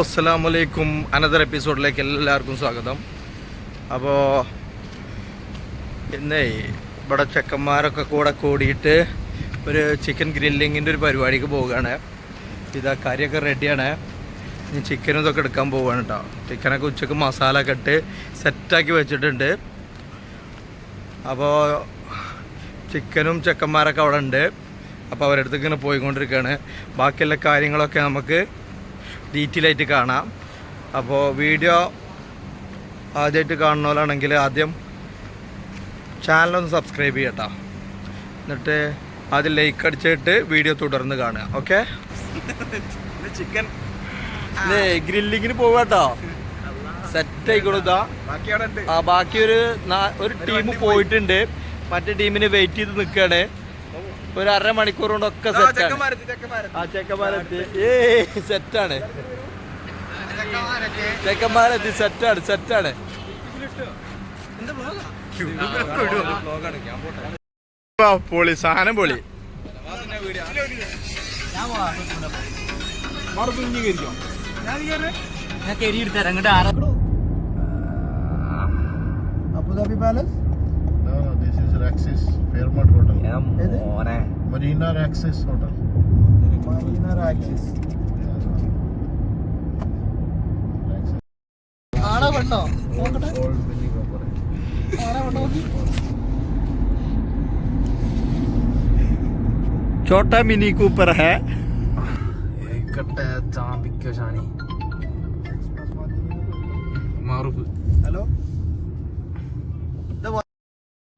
അസ്സാം വലൈക്കും അനദർ എപ്പിസോഡിലേക്ക് എല്ലാവർക്കും സ്വാഗതം. അപ്പോൾ ഇന്നേ ഇവിടെ ചെക്കന്മാരൊക്കെ കൂടെ കൂടിയിട്ട് ഒരു ചിക്കൻ ഗ്രില്ലിങ്ങിന്റെ ഒരു പരിപാടിക്ക് പോവുകയാണ്. ഇതാ കറിയൊക്കെ റെഡിയാണ് ഇനി ചിക്കനും ഇതൊക്കെ എടുക്കാൻ പോവുകയാണ് കേട്ടോ ചിക്കനൊക്കെ ഉച്ചയ്ക്ക് മസാല ഒക്കെ ഇട്ട് സെറ്റാക്കി വെച്ചിട്ടുണ്ട്. അപ്പോൾ ചിക്കനും ചെക്കന്മാരൊക്കെ അവിടെ ഉണ്ട്. അപ്പോൾ അവരുടെ അടുത്ത് ഇങ്ങനെ പോയിക്കൊണ്ടിരിക്കുകയാണ്. ബാക്കിയുള്ള കാര്യങ്ങളൊക്കെ നമുക്ക് ഡീറ്റെയിൽ ആയിട്ട് കാണാം. അപ്പോൾ വീഡിയോ ആദ്യമായിട്ട് കാണുന്നവരാണെങ്കിൽ ആദ്യം ചാനലൊന്ന് സബ്സ്ക്രൈബ് ചെയ്യട്ടോ. എന്നിട്ട് ആദ്യം ലൈക്ക് അടിച്ചിട്ട് വീഡിയോ തുടർന്ന് കാണുക ഓക്കെ ചിക്കൻ ഗ്രില്ലിങ്ങിന് പോവാട്ടോ. സെറ്റ് ആയിക്കോളൂ ആ ബാക്കി ഒരു ഒരു ടീം പോയിട്ടുണ്ട്. മറ്റേ ടീമിന് വെയിറ്റ് ചെയ്ത് നിൽക്കുകയാണ് ഒരു അര മണിക്കൂർ കൊണ്ടൊക്കെ സെറ്റാണ് ആ ചെക്കന്മാരെത്തി. ഏ സെറ്റാണ് ചെക്കന്മാരെത്തി. സെറ്റാണ് സെറ്റാണ് പൊളി സാധനം പൊളി. Abu Dhabi palace this no, this is Raxis Fairmont Hotel. Marina Raxis Hotel. Raxis. ആണോ പെണ്ണോ Old Mini Cooper. छोटा मिनी कूपर है ചാമ്പിക്കോ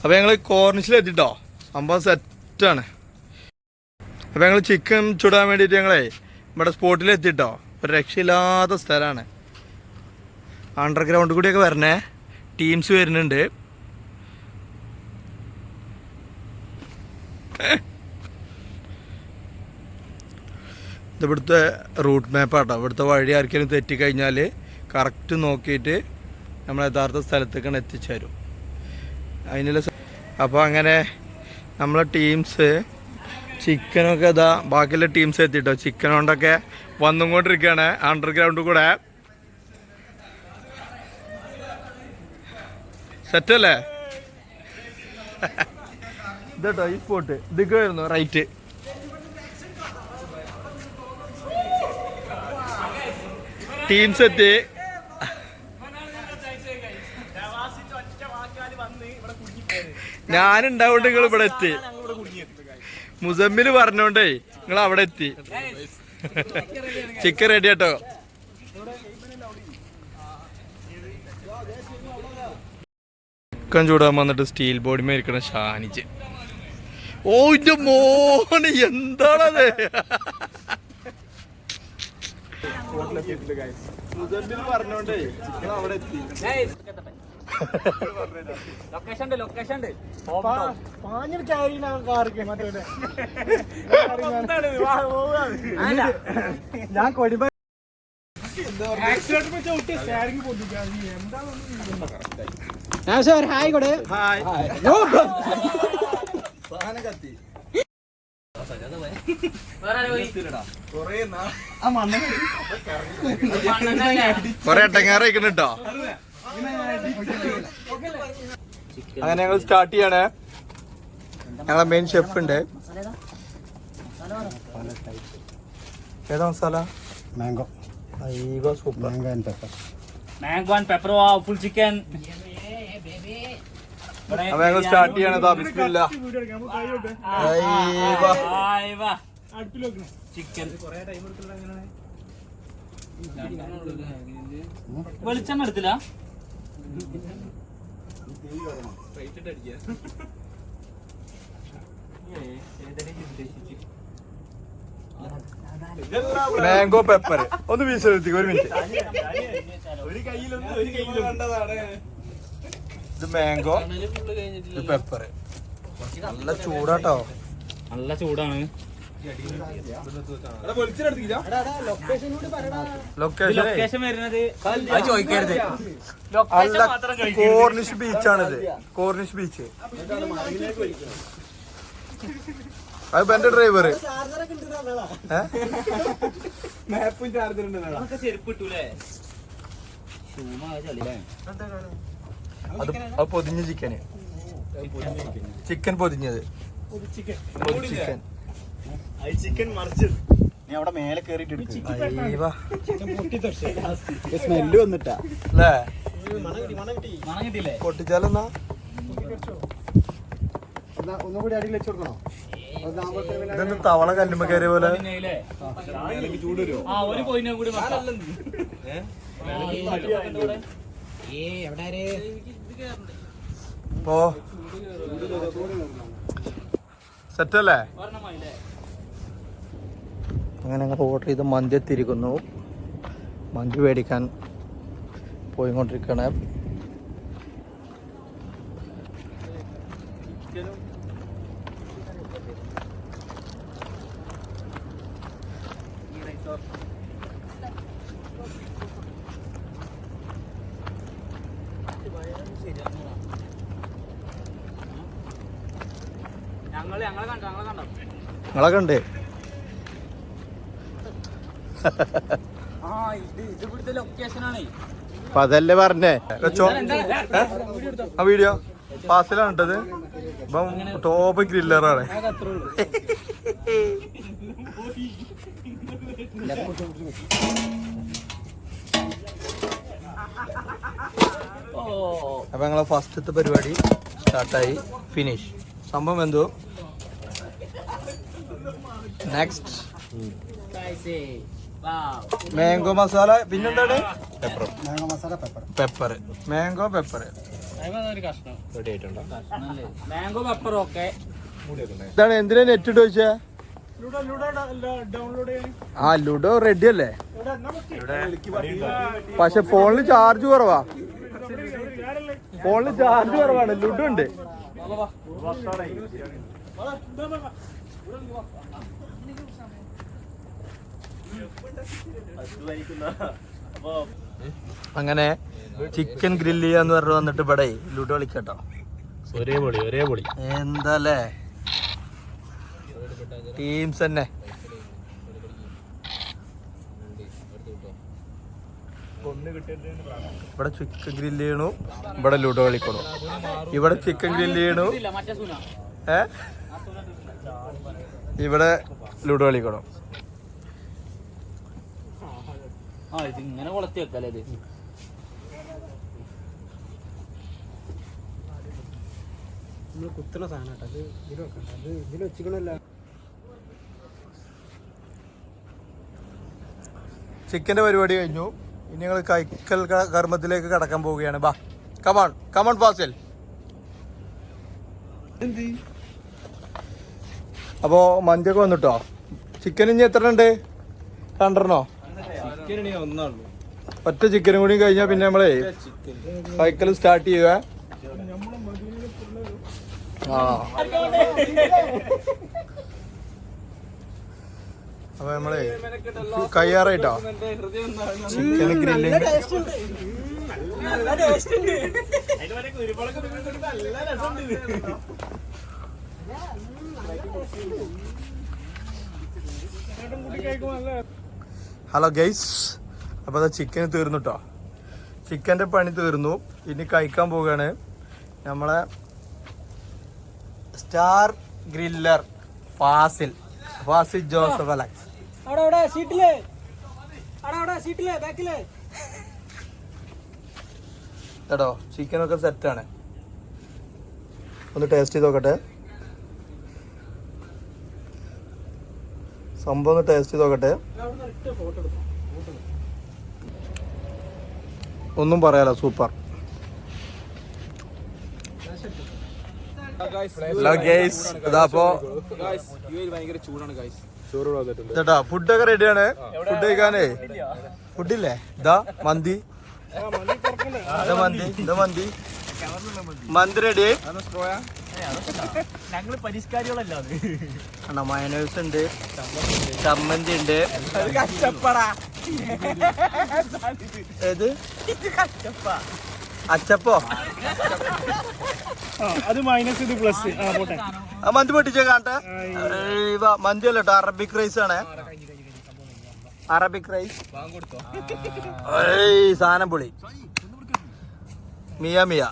ഷാനി ഞങ്ങൾ എത്തിട്ടോ സംഭവം സെറ്റാണ് അപ്പോൾ ഞങ്ങൾ ചിക്കൻ ചുടാൻ വേണ്ടിയിട്ട് ഞങ്ങളെ ഇവിടെ സ്പോട്ടിൽ എത്തിട്ടോ ഒരു രക്ഷയില്ലാത്ത സ്ഥലമാണ് അണ്ടർഗ്രൗണ്ട് കൂടിയൊക്കെ വരണേ. ടീംസ് വരുന്നുണ്ട്. ഇത് ഇവിടുത്തെ റൂട്ട് മാപ്പാട്ടോ ഇവിടുത്തെ വഴി ആർക്കെങ്കിലും തെറ്റിക്കഴിഞ്ഞാൽ കറക്റ്റ് നോക്കിയിട്ട് നമ്മൾ യഥാർത്ഥ സ്ഥലത്തേക്കാണ് എത്തിച്ചേരും. അതിനുള്ള അപ്പോൾ അങ്ങനെ നമ്മളെ ടീംസ് ചിക്കനൊക്കെ ഇതാ ബാക്കിയുള്ള ടീംസ് എത്തിട്ടോ. ചിക്കൻ കൊണ്ടൊക്കെ വന്നും കൊണ്ടിരിക്കുകയാണ് അണ്ടർഗ്രൗണ്ട് കൂടെ സെറ്റല്ലേ ഇതട്ടോ ഈ സ്പോട്ട് ഇതൊക്കെയായിരുന്നു റൈറ്റ് ടീംസ് എത്തി. ഞാനുണ്ടാവുകൊണ്ട് നിങ്ങൾ ഇവിടെ എത്തി. മുസമ്മിൽ പറഞ്ഞോണ്ടേ നിങ്ങൾ അവിടെ എത്തി. ചിക്കൻ റെഡി കേട്ടോ ചിക്കൻ ചൂടാൻ വന്നിട്ട് സ്റ്റീൽ ബോഡി മേടിക്കണ ഷാനിച്ച് ഓ ഇന്റെ മോന് എന്താണത്? പറഞ്ഞോണ്ടേ അവിടെ എത്തി. ലൊക്കേഷൻ ഉണ്ട് ഞാൻ കൊടിമ ഹായ് കൊടേ. ഹായ്. കത്തി. കൊറേ എട്ടങ്ങാറയിക്കണ കേട്ടോ അങ്ങനെ ഞങ്ങൾ സ്റ്റാർട്ട് ചെയ്യണേ. ഞങ്ങളെ മെയിൻ ഷെഫ് ഉണ്ട്. ഏതാ മസാല? മാംഗോ അയ്യോ super mango and pepper mango and pepper വാ ഫുൾ ചിക്കൻ അപ്പൊ ഞങ്ങൾ സ്റ്റാർട്ട് ചെയ്യണതാ ബിസ്മില്ല. ചിക്കൻ വെളിച്ചെണ്ണ എടുത്തില്ല? മാംഗോ പെപ്പർ ഒന്ന് വീശെടുത്തി ഒരു മിനിറ്റ് ഒരു മിനിറ്റ് ഇത് മാംഗോ ഇത് പെപ്പർ നല്ല ചൂടാട്ടോ. നല്ല ചൂടാണ്. ലൊക്കേഷൻ ലൊക്കേഷൻ വരുന്നത് അത് ചോദിക്കരുത്. അല്ല കോർണിഷ് ബീച്ചാണിത് കോർണിഷ് ബീച്ച് അത് എന്റെ ഡ്രൈവർ അതൊക്കെ ചെരുപ്പ് ഇട്ടൂലേ അത് അത് പൊതിഞ്ഞ ചിക്കന് ചിക്കൻ പൊതിഞ്ഞത്. ചിക്കൻ ചിക്കൻ മറിച്ചത്. നീ അവിടെ മേലെ കേറിട്ട് അയ്യവാ. സ്മെല്ല് വന്നിട്ടാ. അല്ലേ? മണം കിട്ടിയില്ലേ? പൊട്ടിച്ചാലെന്നാ? ഒന്നുകൂടി അടിയിൽ വെച്ച് കൊടുക്കണോ? ഇതെന്ത് തവള കല്ലുമ്പ കയറിയ പോലെ. ഓ സെറ്റല്ലേ? അങ്ങനെ ഞങ്ങൾ ഓർഡർ ചെയ്ത് മന്തി എത്തിയിരിക്കുന്നു. മന്തി മേടിക്കാൻ പോയിക്കൊണ്ടിരിക്കുകയാണ്. ഞങ്ങൾ ഞങ്ങളെ കണ്ടോ? അപ്പൊ അതല്ലേ പറഞ്ഞേ? ആ വീഡിയോ. പാസിലാണ് ഇട്ടത്. ഇപ്പം ടോപ്പ് ഗ്രില്ലറാണ് ഓ അപ്പൊ ഞങ്ങളെ ഫസ്റ്റത്തെ പരിപാടി സ്റ്റാർട്ടായി ഫിനിഷ് സംഭവം എന്തോ? നെക്സ്റ്റ്. മാംഗോ മസാല പിന്നെന്താണ്? Pepper mango masala pepper pepper mango pepper? Mango pepper okay ഇതാണ് എന്തിനാ നെറ്റ് ഇട്ട് വെച്ചാ ആ ലുഡോ റെഡി അല്ലേ? പക്ഷെ ഫോണിൽ ചാർജ് കുറവാ. ഫോണിൽ ചാർജ് കുറവാണ്. ലുഡോ ഉണ്ട്. അങ്ങനെ ചിക്കൻ ഗ്രില്ല് ചെയ്യാന്ന് പറഞ്ഞു വന്നിട്ട് ഇവിടെ ലൂട്ട് കളിക്കട്ടോ. ഒരേ പൊളി ഒരേ പൊളി. എന്താല്ലേ? ടീംസ് തന്നെ. ഇവിടെ ചിക്കൻ ഗ്രില്ല് ചെയ്യണു ഇവിടെ ലൂട്ട് കളിക്കണു. ഇവിടെ ചിക്കൻ ഗ്രില്ല് ചെയ്യണു. ഏ? ഇവിടെ ലൂട്ട് കളിക്കണം. ആ ഇത് ഇങ്ങനെ കൊളത്തി വെക്കല്ലേ ഇത്? കുത്തുന്ന സാധനം അത് ഇതിൽ വെക്കണ്ട. അത് ഇതിൽ വെച്ചിക്കണല്ല ചിക്കന്റെ പരിപാടി കഴിഞ്ഞു. ഇനി ഞങ്ങൾ കൈക്കൽ കർമ്മത്തിലേക്ക് കടക്കാൻ പോവുകയാണ്. ബാ കമാൺ കമാൺ ഫാസിൽ. അപ്പോൾ മഞ്ചൊക്കെ വന്നിട്ടോ? ചിക്കൻ ഇനി എത്ര ഉണ്ട്? രണ്ടെണ്ണോ? ഒറ്റ ചിക്കനും കൂടി കഴിഞ്ഞാൽ പിന്നെ നമ്മളെ സൈക്കിൾ സ്റ്റാർട്ട് ചെയ്യുക. ആ. അപ്പൊ നമ്മളെ കയ്യാറായിട്ടോ? ചിക്കൻ ഗ്രില്ലിങ് ഹലോ ഗൈസ് അപ്പോൾ അത് ചിക്കൻ തീർന്നു കേട്ടോ ചിക്കന്റെ പണി തീർന്നു. ഇനി കഴിക്കാൻ പോവുകയാണ്. നമ്മളെ star griller Fazil. Fazil Joseph Alex കേട്ടോ ചിക്കനൊക്കെ സെറ്റാണ് ഒന്ന് ടേസ്റ്റ് ചെയ്ത് നോക്കട്ടെ. സംഭവം ഒന്ന് ടേസ്റ്റ് ചെയ്ത് നോക്കട്ടെ. ഒന്നും പറയാല സൂപ്പർ ചേട്ടാ ഫുഡൊക്കെ റെഡിയാണ് ഫുഡ് കഴിക്കാനേ. ഫുഡില്ലേ ഇതാ മന്തി. മന്തി മന്തി മന്തി. റെഡി ഞങ്ങൾ പരിഷ്കാരികളല്ല അത് അണ്ണാ മയനേഴ്സ് ഉണ്ട്. ചമ്മന്തി ഉണ്ട്. ഏത്? അച്ചപ്പോ? അത് മൈനസ് ഇത് പ്ലസ് ആ പോട്ടെ. ആ മന്തി പൊട്ടിച്ച കാണട്ടെ ഏയ് മന്തി അല്ല കേട്ടോ അറബിക് റൈസ് ആണ്. അറബിക് റൈസ് സാധനം പൊളി. മിയ മിയ.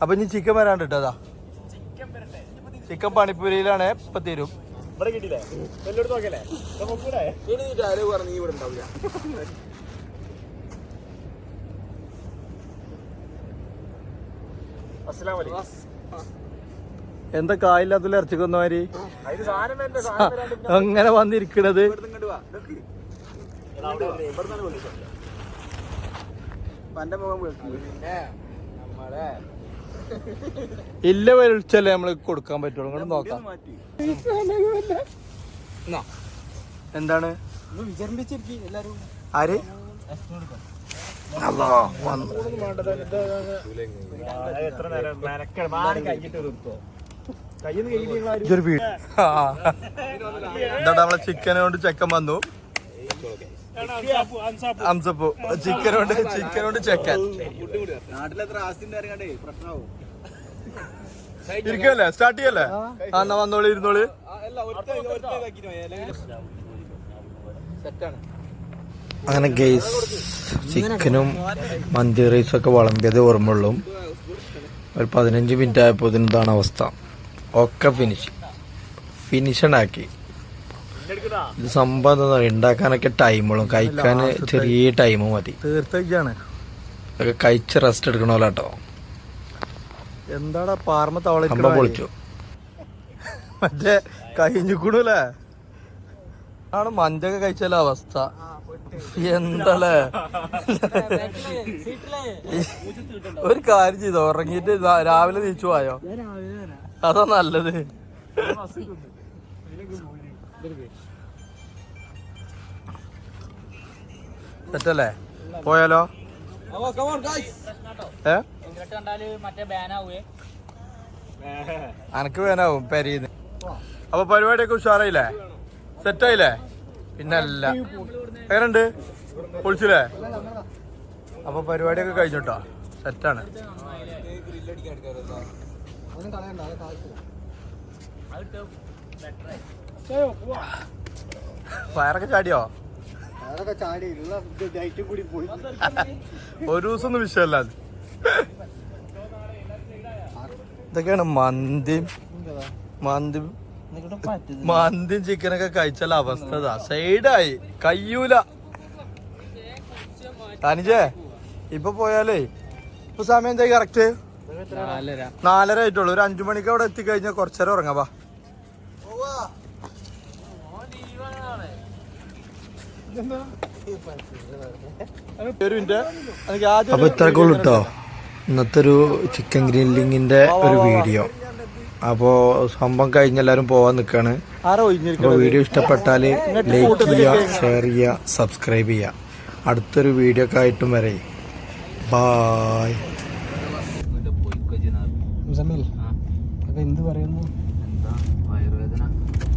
അപ്പൊ ഇനി ചിക്കൻ വരാണ്ട് കേട്ടോ അതാ ചിക്കൻ പണിപ്പൂരിയിലാണ് ഇപ്പൊ തരും. ഇവിടെ കിട്ടിയില്ലേ? എല്ലായിടത്തും നോക്കല്ലേ എന്താ കായില്ലാത്ത ഇറച്ചിക്കൊന്നുമാരി അങ്ങനെ വന്നിരിക്കണത്. ഇല്ല വിളിച്ചല്ലേ നമ്മൾ കൊടുക്കാൻ പറ്റുള്ളൂ. ഇങ്ങോട്ട് നോക്കാം. എന്താണ്? ആര്? ഇതൊരു വീട്. നമ്മളെ ചിക്കനെ കൊണ്ട് ചെക്കൻ വന്നു? അംസപ്പു. ചിക്കൻ കൊണ്ട് ചിക്കൻ കൊണ്ട് ചെക്കൻ. നാട്ടിലെത്ര ആസ്തി ഉണ്ടായിരുന്നേ പ്രശ്നമാവും ഇരിക്കല്ലേ സ്റ്റാർട്ട് ചെയ്യല്ലേ? ആ എന്നാ വന്നോളി ഇരുന്നോളി. അങ്ങനെ ഗെയ്സ് ചിക്കനും മന്തി റൈസും ഒക്കെ വളമ്പിയത് ഓർമ്മയുള്ളൂ. ഒരു പതിനഞ്ച് മിനിറ്റ് ആയപ്പോൾ ഇതാണ് അവസ്ഥ. ഒക്കെ ഫിനിഷ് ഫിനിഷണാക്കി ഇത് സംഭവം എന്താ പറയുക ഉണ്ടാക്കാനൊക്കെ ടൈമുള്ളൂ കഴിക്കാൻ ചെറിയ ടൈം മതി. തീർത്തേക്കാണ് ഒക്കെ കഴിച്ച് റെസ്റ്റ് എടുക്കണമല്ലോ കേട്ടോ എന്താടാ പാർമ തവള പൊളിച്ചു. മറ്റേ കഴിഞ്ഞിക്കണല്ലേ ആണ് മഞ്ചൊക്കെ കഴിച്ചല്ല അവസ്ഥ? എന്തല്ലേ ഒരു കാര്യം ചെയ്തോ ഉറങ്ങിയിട്ട് രാവിലെ തിരിച്ചു പോയോ? അതാ നല്ലത്. സെറ്റല്ലേ പോയാലോ? ഏ? അനക്ക് വേനാവും പെരീന്ന്. അപ്പൊ പരിപാടിയൊക്കെ ഉഷാറായില്ലേ? സെറ്റായില്ലേ? പിന്നല്ല. എങ്ങനുണ്ട് പൊളിച്ചില്ലേ? അപ്പൊ പരിപാടിയൊക്കെ കഴിഞ്ഞിട്ടോ? സെറ്റാണ്. വയറൊക്കെ ചാടിയോ? അതൊക്കെ ചാടി ഉള്ള ഡയറ്റും കൂടി പോയി. ഒരു ദിവസം ഒന്നും വിഷയമല്ല ഇതൊക്കെയാണ് മന്തി മന്തി മന്തിയും ചിക്കനൊക്കെ കഴിച്ചാൽ അവസ്ഥ സൈഡായി കയ്യൂല തനിജേ ഇപ്പൊ പോയാലേ ഇപ്പൊ സമയം എന്തായി കറക്റ്റ് നാലര. ആയിട്ടുള്ളൂ. ഒരു അഞ്ചു മണിക്ക് അവിടെ എത്തിക്കഴിഞ്ഞാൽ കുറച്ചേരം ഉറങ്ങാം. വാ ഒരു മിനിറ്റ് എനിക്ക് ആദ്യം അപ്പൊ ഇത്രയൊക്കെ ഉള്ളു കേട്ടോ ഇന്നത്തെ ഒരു ചിക്കൻ ഗ്രില്ലിങ്ങിന്റെ ഒരു വീഡിയോ അപ്പോ സംഭവം കഴിഞ്ഞ് എല്ലാരും പോവാൻ നിക്കാണ്. അപ്പൊ വീഡിയോ ഇഷ്ടപ്പെട്ടാൽ ലൈക്ക് ചെയ്യുക ഷെയർ ചെയ്യുക സബ്സ്ക്രൈബ് ചെയ്യുക അടുത്തൊരു വീഡിയോ ഒക്കെ ആയിട്ടും വരെ. ബായ് എന്ത് പറയുന്നു? എന്താ? വയറുവേദന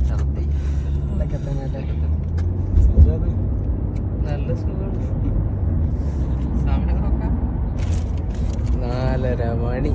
ഛർദി. നല്ല സുഖം. നാലര മണി.